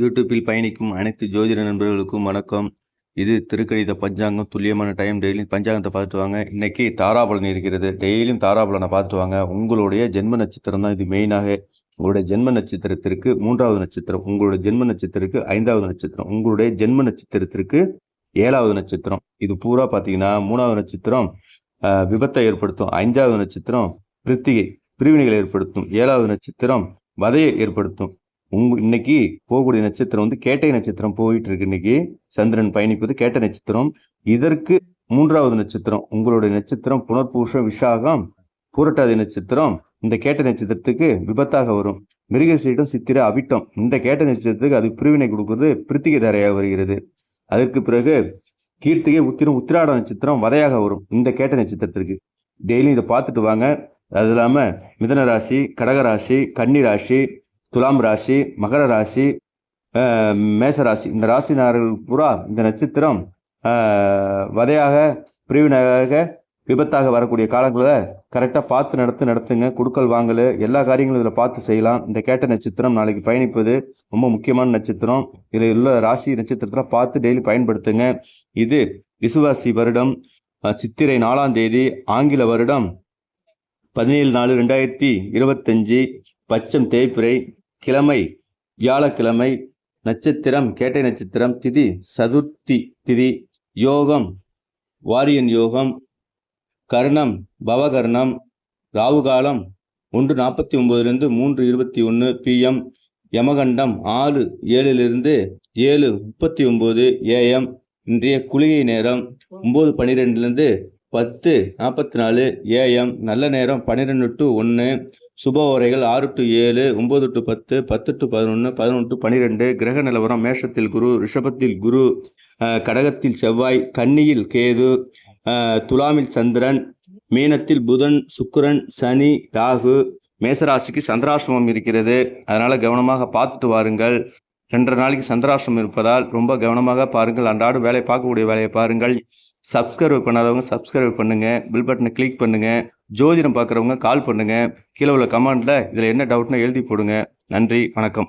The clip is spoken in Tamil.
யூடியூப்பில் பயணிக்கும் அனைத்து ஜோதிட நண்பர்களுக்கும் வணக்கம். இது திருக்கணித பஞ்சாங்கம். துல்லியமான டைம் டெய்லியும் பஞ்சாங்கத்தை பார்த்துட்டு வாங்க. இன்னைக்கு தாராபலன் இருக்கிறது. டெய்லியும் தாராபலனை பார்த்துட்டு வாங்க. உங்களுடைய ஜென்ம நட்சத்திரம் தான் இது மெயினாக உங்களுடைய ஜென்ம நட்சத்திரத்திற்கு மூன்றாவது நட்சத்திரம். உங்களுடைய ஜென்ம நட்சத்திரத்திற்கு ஐந்தாவது நட்சத்திரம். உங்களுடைய ஜென்ம நட்சத்திரத்திற்கு ஏழாவது நட்சத்திரம். இது பூரா பார்த்தீங்கன்னா மூணாவது நட்சத்திரம் விபத்தை ஏற்படுத்தும். ஐந்தாவது நட்சத்திரம் பிரித்திகை பிரிவினைகளை ஏற்படுத்தும். ஏழாவது நட்சத்திரம் வதையை ஏற்படுத்தும். உங்க இன்னைக்கு போகக்கூடிய நட்சத்திரம் வந்து கேட்டை நட்சத்திரம் போயிட்டு இருக்கு இன்னைக்கு. சந்திரன் பயணிப்பது கேட்டை நட்சத்திரம். இதற்கு மூன்றாவது நட்சத்திரம் உங்களுடைய நட்சத்திரம் புனர்பூஷம் விசாகம் பூரட்டாதி நட்சத்திரம். இந்த கேட்ட நட்சத்திரத்துக்கு விபத்தாக வரும். மிருகசீடம் சித்திர அவிட்டம். இந்த கேட்ட நட்சத்திரத்துக்கு அது பிரிவினை கொடுக்குறது பிரித்திகை தாரையாக வருகிறது. அதற்கு பிறகு கீர்த்திகை உத்திரம் உத்திராட நட்சத்திரம் வதையாக வரும் இந்த கேட்ட நட்சத்திரத்திற்கு. டெய்லியும் இதை பார்த்துட்டு வாங்க. அது இல்லாமல் மிதன ராசி கடக ராசி ராசி துலாம் ராசி மகர ராசி மேச ராசி. இந்த ராசினார்கள் பூரா இந்த நட்சத்திரம் வதையாக பிரிவினையாக விபத்தாக வரக்கூடிய காலங்களில் கரெக்டாக பார்த்து நடத்து நடத்துங்க. குடுக்கல் வாங்கல் எல்லா காரியங்களும் இதில் பார்த்து செய்யலாம். இந்த கேட்ட நட்சத்திரம் நாளைக்கு பயணிப்பது ரொம்ப முக்கியமான நட்சத்திரம். இதில் உள்ள ராசி நட்சத்திரத்தெலாம் பார்த்து டெய்லி பயன்படுத்துங்க. இது விசுவாசி வருடம் சித்திரை நாலாம் தேதி ஆங்கில வருடம் பதினேழு நாலு ரெண்டாயிரத்தி இருபத்தஞ்சி பச்சம் தேய்பிறை கிழமை வியாழக்கிழமை நட்சத்திரம் கேட்டை நட்சத்திரம் திதி சதுர்த்தி திதி யோகம் வாரியன் யோகம் கர்ணம் பவகர்ணம் ராவுகாலம் ஒன்று நாற்பத்தி ஒம்போதுலேருந்து மூன்று இருபத்தி ஒன்று பிஎம் யமகண்டம் ஆறு ஏழிலிருந்து ஏழு முப்பத்தி ஒம்பது ஏஎம் இன்றைய குளிகை நேரம் ஒம்பது பன்னிரெண்டுலேருந்து பத்து நாற்பத்தி நாலு ஏஎம் நல்ல நேரம் பன்னிரெண்டு டு ஒன்று சுப உரைகள் ஆறு டு ஏழு ஒம்பது டு பத்து பத்து டு பதினொன்று பதினொன்று டு பன்னிரெண்டு கிரக நிலவரம் மேஷத்தில் குரு ரிஷபத்தில் குரு கடகத்தில் செவ்வாய் கன்னியில் கேது துலாமில் சந்திரன் மீனத்தில் புதன் சுக்கரன் சனி ராகு மேசராசிக்கு சந்திராசிரமம் இருக்கிறது. அதனால் கவனமாக பார்த்துட்டு வாருங்கள். ரெண்டரை நாளைக்கு சந்திராசிரமம் இருப்பதால் ரொம்ப கவனமாக பாருங்கள். அன்றாடம் வேலையை பார்க்கக்கூடிய வேலையை பாருங்கள். சப்ஸ்கிரைப் பண்ணாதவங்க சப்ஸ்கிரைப் பண்ணுங்கள் பில் பட்டனை கிளிக் பண்ணுங்கள் ஜோதிடம் பார்க்குறவங்க கால் பண்ணுங்கள் கீழே உள்ள கமெண்ட்டில் இதில் என்ன டவுட்னு எழுதி போடுங்க. நன்றி வணக்கம்.